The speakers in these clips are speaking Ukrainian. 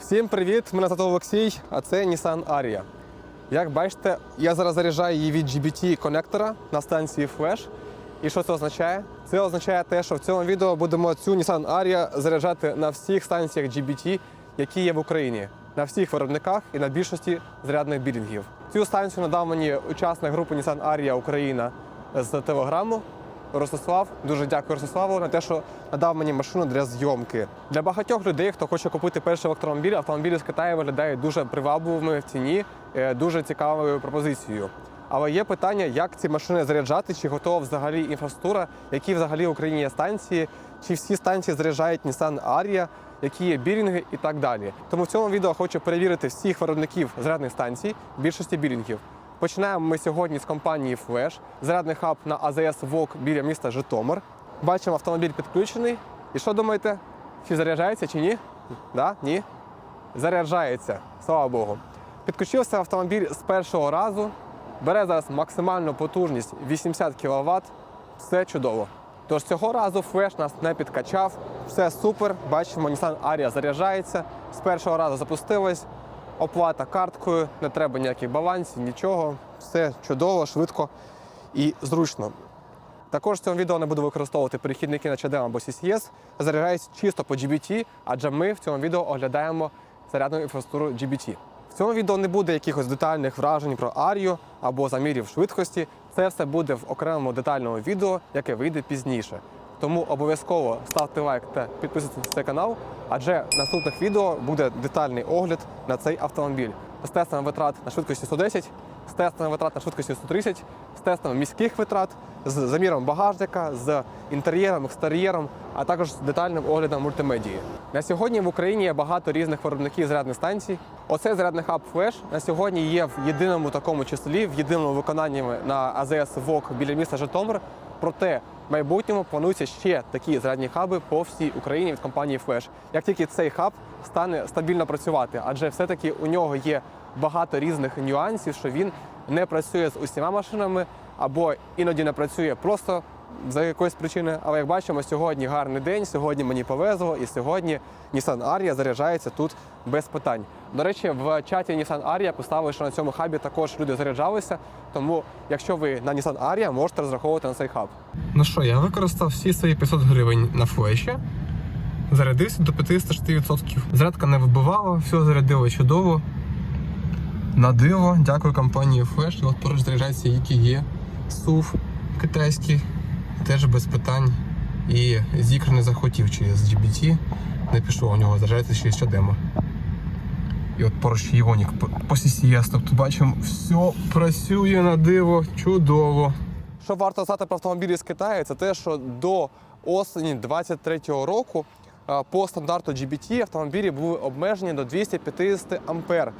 Всім привіт! Мене звати Олексій, а це Nissan Aria. Як бачите, я зараз заряджаю її від GBT конектора на станції Flash. І що це означає? Це означає те, що в цьому відео будемо цю Nissan Aria заряджати на всіх станціях GBT, які є в Україні, на всіх виробниках і на більшості зарядних білінгів. Цю станцію надав мені учасник групи Nissan Aria Україна з телеграму. Ростислав, дуже дякую Ростиславу на те, що надав мені машину для зйомки. Для багатьох людей, хто хоче купити перший електромобіль, автомобілі з Китаю виглядають дуже привабливими в ціні, е, дуже цікавою пропозицією. Але є питання, як ці машини заряджати, чи готова взагалі інфраструктура, які взагалі в Україні є станції, чи всі станції заряджають Nissan Aria, які є білінги і так далі. Тому в цьому відео хочу перевірити всіх виробників зарядних станцій, більшості білінгів. Починаємо ми сьогодні з компанії Flash. Зарядний хаб на АЗС ВОК біля міста Житомир. Бачимо, автомобіль підключений. І що думаєте? Чи заряджається чи ні? Да? Ні? Заряджається, слава Богу. Підключився автомобіль з першого разу. Бере зараз максимальну потужність 80 кВт. Все чудово. Тож цього разу флеш нас не підкачав. Все супер. Бачимо, Nissan Aria заряджається. З першого разу запустилась. Оплата карткою, не треба ніяких балансів, нічого. Все чудово, швидко і зручно. Також в цьому відео не буду використовувати перехідники на CHAdeMO або CCS. Заряджаюсь чисто по GBT, адже ми в цьому відео оглядаємо зарядну інфраструктуру GBT. В цьому відео не буде якихось детальних вражень про Арію або замірів швидкості. Це все буде в окремому детальному відео, яке вийде пізніше. Тому обов'язково ставте лайк та підписуйтесь на цей канал, адже в наступних відео буде детальний огляд на цей автомобіль з тестами витрат на швидкості 110, з тестами витрат на швидкості 130, з тестами міських витрат, з заміром багажника, з інтер'єром, екстер'єром, а також з детальним оглядом мультимедії. На сьогодні в Україні є багато різних виробників зарядних станцій. Оцей зарядний хаб Flash на сьогодні є в єдиному такому числі, в єдиному виконанні на АЗС ВОК біля міста Житомир. Проте майбутньому плануються ще такі зарядні хаби по всій Україні від компанії Flash. Як тільки цей хаб стане стабільно працювати, адже все-таки у нього є багато різних нюансів, що він не працює з усіма машинами або іноді не працює просто за якоїсь причини. Але як бачимо, сьогодні гарний день, сьогодні мені повезло, і сьогодні Nissan Aria заряджається тут без питань. До речі, в чаті Nissan Aria поставили, що на цьому хабі також люди заряджалися. Тому, якщо ви на Nissan Aria, можете розраховувати на цей хаб. Ну що, я використав всі свої 500 гривень на флеші. Зарядився до 506%. Зарядка не вибивала, все зарядило чудово. На диво, дякую компанії Flash. От поруч заряджається EKG, SUV китайський, теж без питань. І Зікр не захотів через GBT, не пішов у нього заряджається через Чадема. І от поруч Іонік по CCS, тобто бачимо, все працює на диво, чудово. Що варто знати про автомобілі з Китаю, це те, що до осені 23-го року по стандарту GBT автомобілі були обмежені до 250 ампер.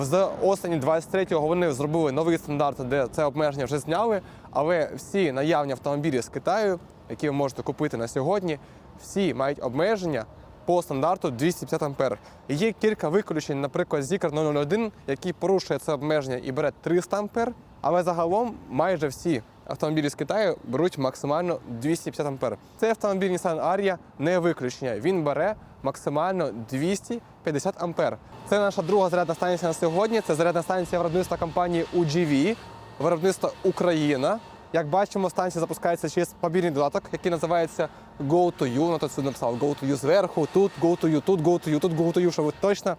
З осені 23-го вони зробили новий стандарт, де це обмеження вже зняли. Але всі наявні автомобілі з Китаю, які ви можете купити на сьогодні, всі мають обмеження по стандарту 250 ампер. Є кілька виключень, наприклад, Zikr 001, який порушує це обмеження і бере 300 ампер. Але загалом майже всі автомобілі з Китаю беруть максимально 250 ампер. Цей автомобіль Nissan Aria не виключення. Він бере максимально 250 ампер. Це наша друга зарядна станція на сьогодні. Це зарядна станція виробництва компанії UGV, виробництво Україна. Як бачимо, станція запускається через мобільний додаток, який називається Go to You. Ну, тут сюди написав You зверху, тут You, тут You, тут You, щоб ви точно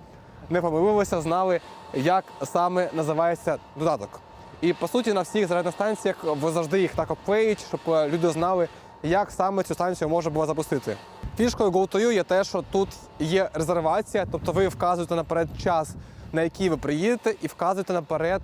не помилилися, знали, як саме називається додаток. І по суті на всіх зарядних станціях ви завжди їх так оплеють, щоб е, люди знали, як саме цю станцію можна було запустити. Фішкою GoToYou є те, що тут є резервація, тобто ви вказуєте наперед час, на який ви приїдете, і вказуєте наперед,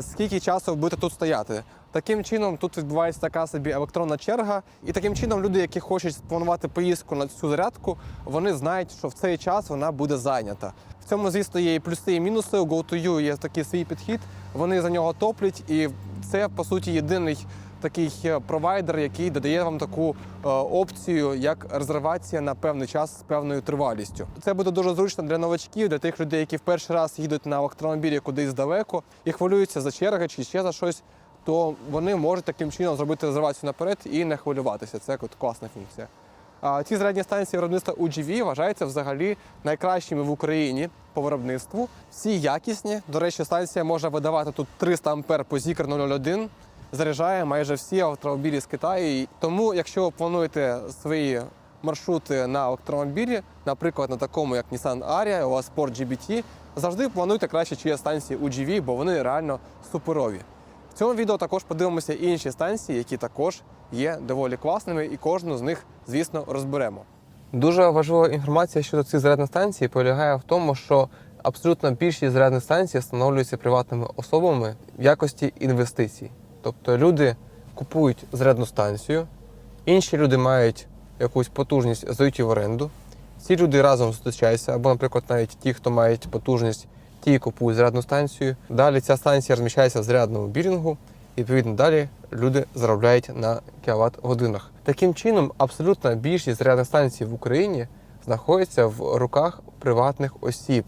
скільки часу ви будете тут стояти. Таким чином тут відбувається така собі електронна черга, і таким чином люди, які хочуть спланувати поїздку на цю зарядку, вони знають, що в цей час вона буде зайнята. В цьому, звісно, є і плюси, і мінуси. У GoToU є такий свій підхід. Вони за нього топлять, і це по суті єдиний такий е, провайдер, який додає вам таку е, опцію, як резервація на певний час з певною тривалістю. Це буде дуже зручно для новачків, для тих людей, які в перший раз їдуть на електромобілі кудись далеко і хвилюються за черги чи ще за щось. То вони можуть таким чином зробити резервацію наперед і не хвилюватися. Це класна функція. Ці зарядні станції виробництва UGV вважаються взагалі найкращими в Україні по виробництву. Всі якісні. До речі, станція може видавати тут 300 ампер по Zikr 001. Заряджає майже всі автомобілі з Китаю. Тому, якщо ви плануєте свої маршрути на електромобілі, наприклад, на такому як Nissan Ariya, у вас Sport GBT, завжди плануйте краще через станції UGV, бо вони реально суперові. В цьому відео також подивимося інші станції, які також є доволі класними, і кожну з них, звісно, розберемо. Дуже важлива інформація щодо цих зарядних станцій полягає в тому, що абсолютно більшість зарядних станцій встановлюються приватними особами в якості інвестицій. Тобто люди купують зарядну станцію, інші люди мають якусь потужність, здають її в оренду. Ці люди разом зустрічаються, або, наприклад, навіть ті, хто мають потужність, ті купують зарядну станцію. Далі ця станція розміщається в зарядному бірінгу, і відповідно далі люди заробляють на кіловат годинах. Таким чином, абсолютна більшість зарядних станцій в Україні знаходиться в руках приватних осіб,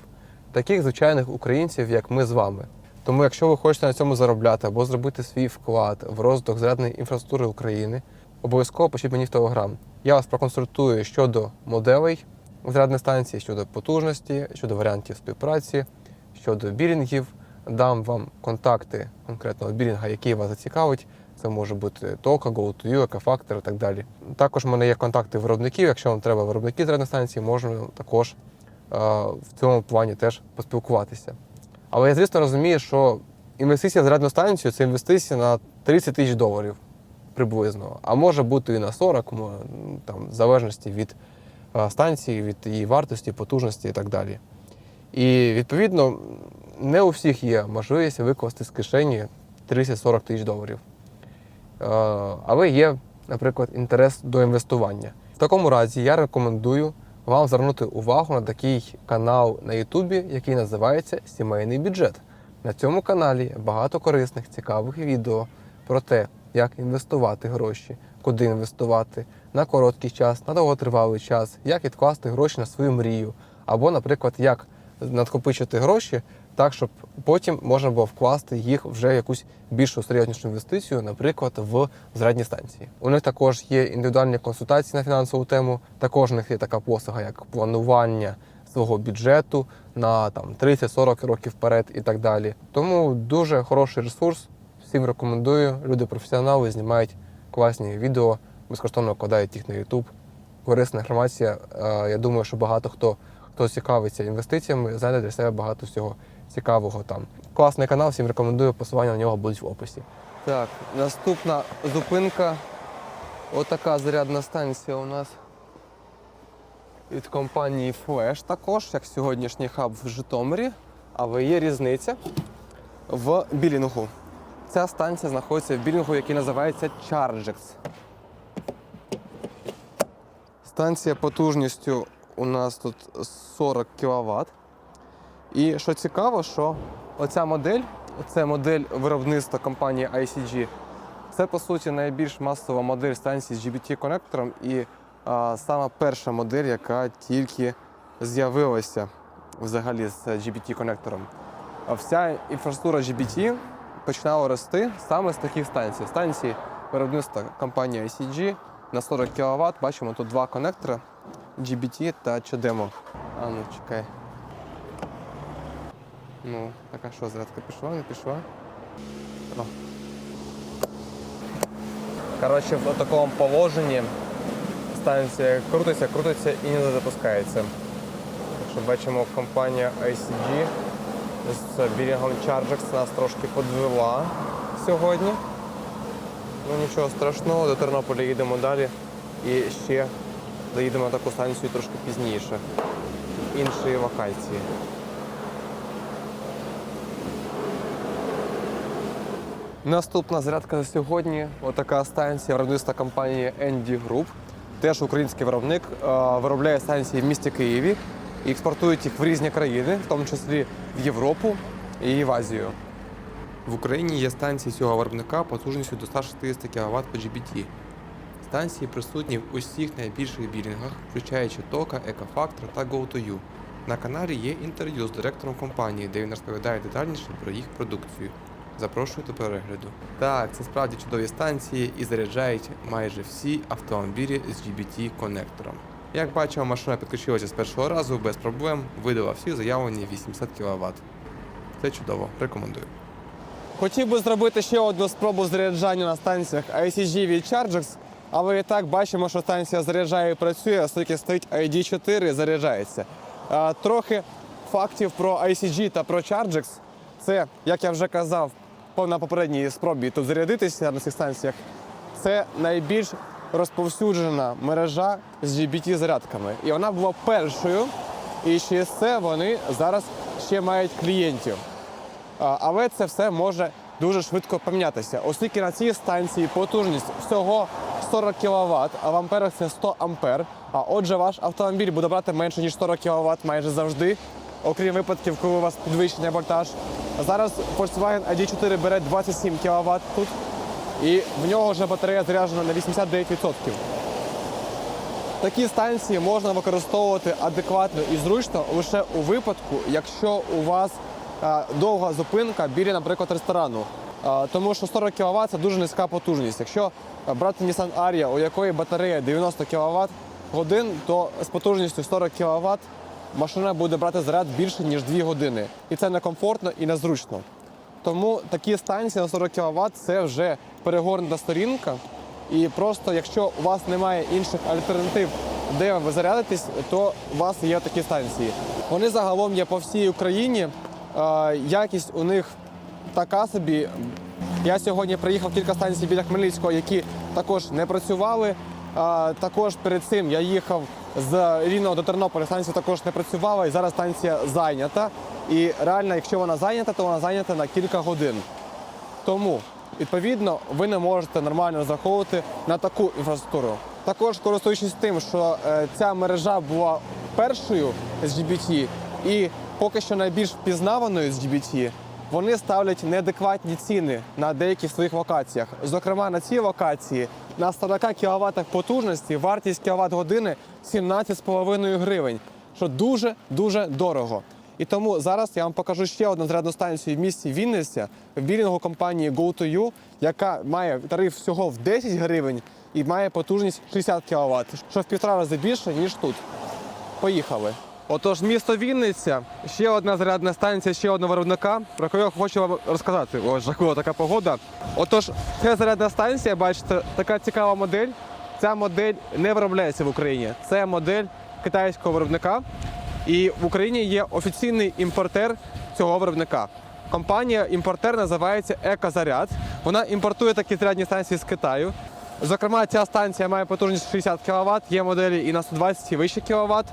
таких звичайних українців, як ми з вами. Тому, якщо ви хочете на цьому заробляти або зробити свій вклад в розвиток зарядної інфраструктури України, обов'язково пишіть мені в Телеграм. Я вас проконсультую щодо моделей зарядної станції, щодо потужності, щодо варіантів співпраці, щодо бірінгів. Дам вам контакти конкретного бірінга, який вас зацікавить. Це може бути Тока, GoToYou, Екофактор і так далі. Також в мене є контакти виробників. Якщо вам треба виробники зарядної станції, можна також е, в цьому плані теж поспілкуватися. Але я, звісно, розумію, що інвестиція в зарядну станцію це інвестиція на 30 тисяч доларів приблизно, а може бути і на 40, ну, там, в залежності від е, станції, від її вартості, потужності і так далі. І відповідно не у всіх є можливість викласти з кишені 30-40 тисяч доларів. Е, Але є, наприклад, інтерес до інвестування. В такому разі я рекомендую вам звернути увагу на такий канал на Ютубі, який називається Сімейний бюджет. На цьому каналі багато корисних, цікавих відео про те, як інвестувати гроші, куди інвестувати на короткий час, на довготривалий час, як відкласти гроші на свою мрію, або, наприклад, як надкопичити гроші так, щоб потім можна було вкласти їх вже в якусь більшу серйознішу інвестицію, наприклад, в зарядні станції. У них також є індивідуальні консультації на фінансову тему. Також у них є така послуга, як планування свого бюджету на там 30-40 років вперед і так далі. Тому дуже хороший ресурс. Всім рекомендую. Люди професіонали знімають класні відео, безкоштовно викладають їх на YouTube. Корисна інформація. Е, Я думаю, що багато хто хто цікавиться інвестиціями, знайде для себе багато всього цікавого там. Класний канал, всім рекомендую, посилання на нього будуть в описі. Так, наступна зупинка. Отака зарядна станція у нас від компанії Flash також, як сьогоднішній хаб в Житомирі, але є різниця в білінгу. Ця станція знаходиться в білінгу, який називається Chargex. Станція потужністю у нас тут 40 кВт. І що цікаво, що оця модель, це модель виробництва компанії ICG, це по суті найбільш масова модель станції з GBT-конектором і а, сама перша модель, яка тільки з'явилася взагалі з GBT-конектором. Вся інфраструктура GBT починала рости саме з таких станцій. Станції виробництва компанії ICG на 40 кВт. Бачимо тут два конектори GBT та CHAdeMO. А ну чекай. Ну, так а що, зарядка пішла, не пішла? О. Коротше, в такому положенні станція крутиться, крутиться і не запускається. Так що бачимо, компанія ICG з бірінгом Chargex нас трошки подвела сьогодні. Ну нічого страшного, до Тернополя їдемо далі і ще доїдемо на таку станцію трошки пізніше. Іншої локації. Наступна зарядка за сьогодні. Отака станція виробництва компанії ND Group. Теж український виробник. е, Виробляє станції в місті Києві і експортують їх в різні країни, в тому числі в Європу і в Азію. В Україні є станції цього виробника потужністю до 160 кВт по GBT. Станції присутні в усіх найбільших білінгах, включаючи Тока, Екофактор та GoToYou. На каналі є інтерв'ю з директором компанії, де він розповідає детальніше про їх продукцію. Запрошую до перегляду. Так, це справді чудові станції і заряджають майже всі автомобілі з GBT конектором. Як бачимо, машина підключилася з першого разу без проблем, видала всі заявлені 80 кВт. Це чудово, рекомендую. Хотів би зробити ще одну спробу заряджання на станціях ICG від Chargex, але і так бачимо, що станція заряджає і працює, оскільки стоїть ID4 і заряджається. Трохи фактів про ICG та про Chargex. Це, як я вже казав, на попередній спробі тут зарядитися на цих станціях. Це найбільш розповсюджена мережа з GBT зарядками. І вона була першою. І через це вони зараз ще мають клієнтів. Але це все може дуже швидко помінятися, оскільки на цій станції потужність всього 40 кВт, а в амперах це 100 ампер. А отже, ваш автомобіль буде брати менше ніж 40 кВт майже завжди, окрім випадків, коли у вас підвищений вольтаж. Зараз Volkswagen ID4 бере 27 кВт тут, і в нього вже батарея заряджена на 89%. Такі станції можна використовувати адекватно і зручно лише у випадку, якщо у вас е, довга зупинка біля, наприклад, ресторану. Е, Тому що 40 кВт це дуже низька потужність. Якщо е, брати Nissan Ariya, у якої батарея 90 кВт годин, то з потужністю 40 кВт машина буде брати заряд більше ніж 2 години. І це некомфортно і незручно. Тому такі станції на 40 кВт це вже перегорнута сторінка. І просто якщо у вас немає інших альтернатив, де ви зарядитесь, то у вас є такі станції. Вони загалом є по всій Україні. Е, Якість у них така собі. Я сьогодні приїхав кілька станцій біля Хмельницького, які також не працювали. А, також перед цим я їхав з Рівного до Тернополя, станція також не працювала, і зараз станція зайнята. І реально, якщо вона зайнята, то вона зайнята на кілька годин. Тому, відповідно, ви не можете нормально розраховувати на таку інфраструктуру. Також користуючись тим, що е, ця мережа була першою з GBT і поки що найбільш впізнаваною з GBT, вони ставлять неадекватні ціни на деяких своїх локаціях. Зокрема, на цій локації на 40 кВт потужності вартість кВт години 17,5 гривень, що дуже дуже дорого. І тому зараз я вам покажу ще одну зарядну станцію в місті Вінниця в білінгу компанії Go2U, яка має тариф всього в 10 гривень і має потужність 60 кВт, що в півтора рази більше, ніж тут. Поїхали. Отож, місто Вінниця, ще одна зарядна станція, ще одного виробника, про яку я хочу вам розказати. Ось жахлива така погода. Отож, це зарядна станція, бачите, така цікава модель. Ця модель не виробляється в Україні. Це модель китайського виробника. І в Україні є офіційний імпортер цього виробника. Компанія імпортер називається Екозаряд. Вона імпортує такі зарядні станції з Китаю. Зокрема, ця станція має потужність 60 кВт, є моделі і на 120 і вище кВт.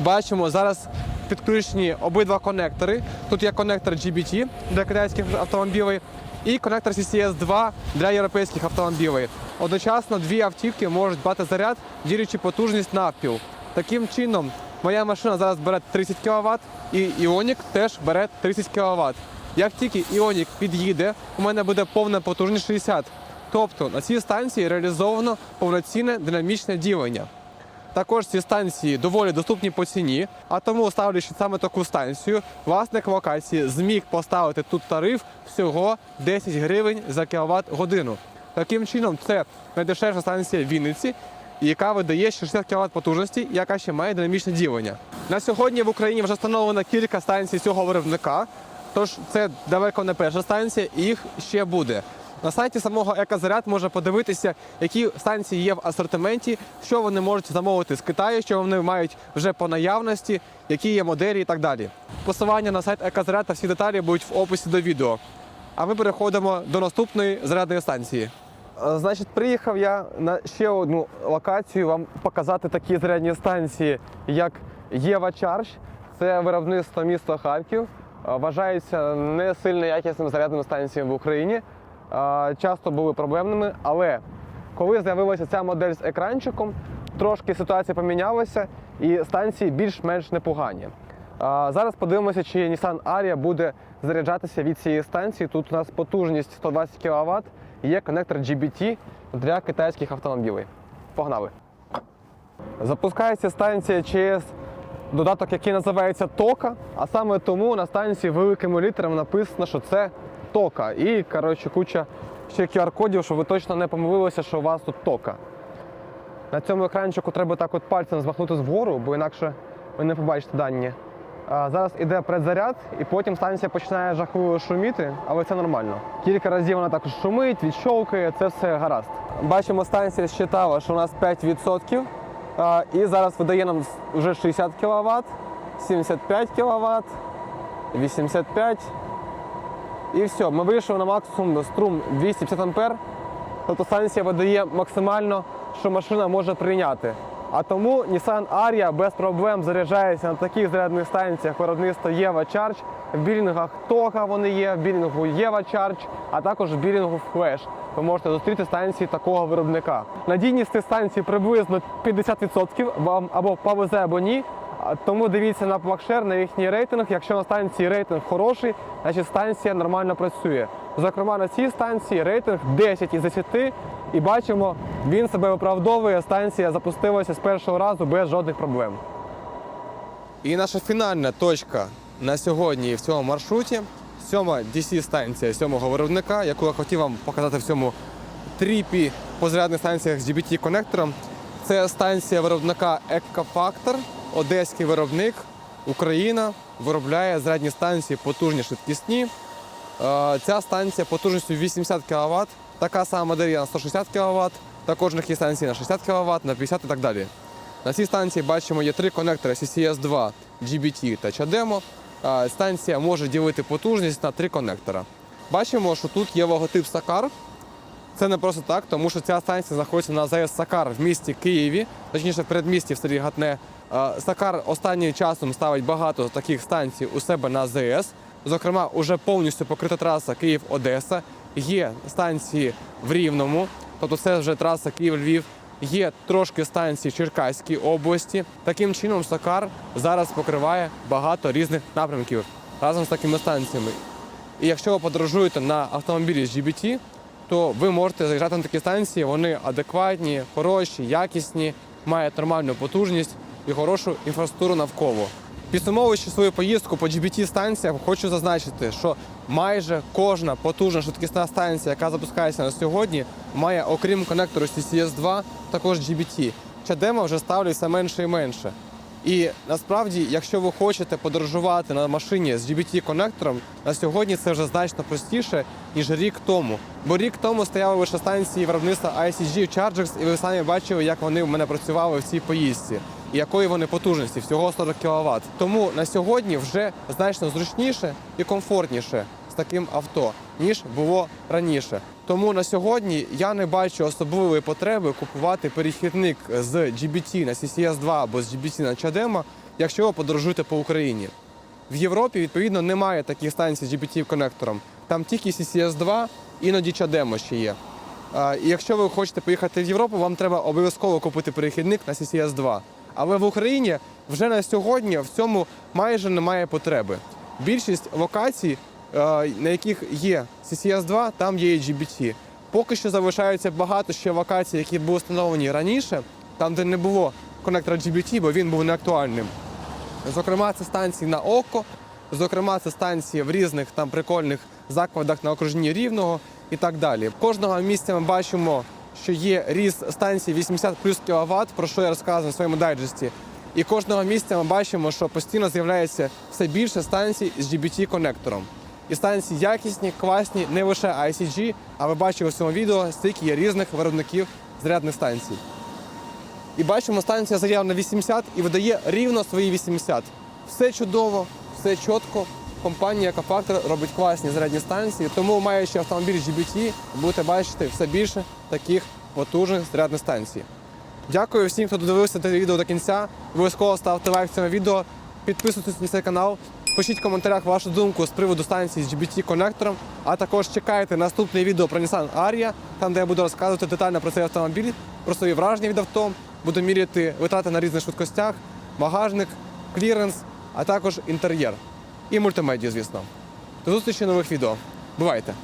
Бачимо, зараз підключені обидва конектори. Тут є конектор GBT для китайських автомобілів і конектор CCS 2 для європейських автомобілів. Одночасно дві автівки можуть брати заряд, ділячи потужність навпіл. Таким чином, моя машина зараз бере 30 кВт і Іонік теж бере 30 кВт. Як тільки Іонік під'їде, у мене буде повна потужність 60. Тобто на цій станції реалізовано повноцінне динамічне ділення. Також ці станції доволі доступні по ціні, а тому, ставлячи саме таку станцію, власник локації зміг поставити тут тариф всього 10 гривень за кВт годину. Таким чином, це найдешевша станція в Вінниці, яка видає 60 кВт потужності, яка ще має динамічне ділення. На сьогодні в Україні вже встановлено кілька станцій цього виробника, тож це далеко не перша станція, і їх ще буде. На сайті самого Екозаряд можна подивитися, які станції є в асортименті, що вони можуть замовити з Китаю, що вони мають вже по наявності, які є моделі і так далі. Посилання на сайт Екозаряд та всі деталі будуть в описі до відео. А ми переходимо до наступної зарядної станції. Е, Значить, приїхав я на ще одну локацію вам показати такі зарядні станції, як Єва Чарж. Це виробництво міста Харків. Е, Вважається не сильно якісним зарядними станціями в Україні. Часто були проблемними, але коли з'явилася ця модель з екранчиком, трошки ситуація помінялася і станції більш-менш непогані. Зараз подивимося, чи Nissan Ariya буде заряджатися від цієї станції. Тут у нас потужність 120 кВт і є конектор GBT для китайських автомобілів. Погнали! Запускається станція через додаток, який називається Тока. А саме тому на станції великими літерами написано, що це тока. І, коротше, куча ще QR-кодів, щоб ви точно не помилилися, що у вас тут тока. На цьому екранчику треба так от пальцем змахнути вгору, бо інакше ви не побачите дані. А, зараз іде предзаряд, і потім станція починає жахливо шуміти, але це нормально. Кілька разів вона також шумить, відщовкує, це все гаразд. Бачимо, станція считала, що у нас 5%, а, і зараз видає нам вже 60 кВт, 75 кВт, 85 і все. Ми вийшли на максимум струм 250 ампер. Тобто станція видає максимально, що машина може прийняти. А тому Nissan Aria без проблем заряджається на таких зарядних станціях виробництва Єва Charge. В білінгах Тога вони є, в білінгу Єва Charge, а також в білінгу Flash. Ви можете зустріти станції такого виробника. Надійність цих станцій приблизно 50%, вам або повезе, або ні. Тому дивіться на Плакшер, на їхній рейтинг. Якщо на станції рейтинг хороший, значить станція нормально працює. Зокрема, на цій станції рейтинг 10 із 10, і бачимо, він себе виправдовує. Станція запустилася з першого разу без жодних проблем. І наша фінальна точка на сьогодні в цьому маршруті сьома DC-станція сьомого виробника, яку я хотів вам показати в цьому тріпі по зарядних станціях з GBT-конектором. Це станція виробника Еккафактор, одеський виробник, Україна виробляє зарядні станції потужні швидкісні. Е, Ця станція потужністю 80 кВт, така сама модель на 160 кВт, також у них є станції на 60 кВт, на 50 і так далі. На цій станції бачимо є три конектори CCS2, GBT та CHAdeMO. Е, Станція може ділити потужність на три конектора. Бачимо, що тут є логотип Сакар. Це не просто так, тому що ця станція знаходиться на ЗАЕС Сакар в місті Києві, точніше в передмісті в селі Гатне. Е, Сакар останнім часом ставить багато таких станцій у себе на ЗАЕС. Зокрема, уже повністю покрита траса Київ-Одеса. Є станції в Рівному, тобто це вже траса Київ-Львів. Є трошки станцій в Черкаській області. Таким чином, Сакар зараз покриває багато різних напрямків разом з такими станціями. І якщо ви подорожуєте на автомобілі з GBT, то ви можете заїжджати на такі станції. Вони адекватні, хороші, якісні, мають нормальну потужність і хорошу інфраструктуру навколо. Підсумовуючи свою поїздку по GBT станціях, хочу зазначити, що майже кожна потужна швидкісна станція, яка запускається на сьогодні, має, окрім конектору CCS2, також GBT. Чадема вже ставлять все менше і менше. І насправді, якщо ви хочете подорожувати на машині з GBT-конектором, на сьогодні це вже значно простіше, ніж рік тому. Бо рік тому стояли лише станції виробництва ICG Chargers, і ви самі бачили, як вони в мене працювали в цій поїздці. І якої вони потужності, всього 40 кВт. Тому на сьогодні вже значно зручніше і комфортніше з таким авто, ніж було раніше. Тому на сьогодні я не бачу особливої потреби купувати перехідник з GBT на CCS2 або з GBT на CHAdeMO, якщо ви подорожуєте по Україні. В Європі, відповідно, немає таких станцій з GBT-конектором. Там тільки CCS2, іноді CHAdeMO ще є. І якщо ви хочете поїхати в Європу, вам треба обов'язково купити перехідник на CCS2. Але в Україні вже на сьогодні в цьому майже немає потреби. Більшість локацій, на яких є CCS2, там є і GBT. Поки що залишаються багато ще локацій, які були встановлені раніше, там, де не було конектора GBT, бо він був неактуальним. Зокрема, це станції на око, зокрема, це станції в різних там прикольних закладах на окруженні рівного і так далі. Кожного місця ми бачимо, що є ріст станцій 80 плюс кВт, про що я розказую в своєму дайджесті. І кожного місця ми бачимо, що постійно з'являється все більше станцій з GBT-конектором. І станції якісні, класні, не лише ICG, а ви бачили в цьому відео, стільки є різних виробників зарядних станцій. І бачимо, станція заявлена на 80 і видає рівно свої 80. Все чудово, все чітко. Компанія Екофактор робить класні зарядні станції, тому маючи автомобіль GBT, будете бачити все більше таких потужних зарядних станцій. Дякую всім, хто додивився це відео до кінця. Обов'язково ставте лайк цьому відео, підписуйтесь на цей канал, пишіть в коментарях вашу думку з приводу станції з GBT-конектором, а також чекайте наступне відео про Nissan Aria, там де я буду розказувати детально про цей автомобіль, про свої враження від авто, буду міряти витрати на різних швидкостях, багажник, кліренс, а також інтер'єр і мультимедію, звісно. До зустрічі в нових відео. Бувайте!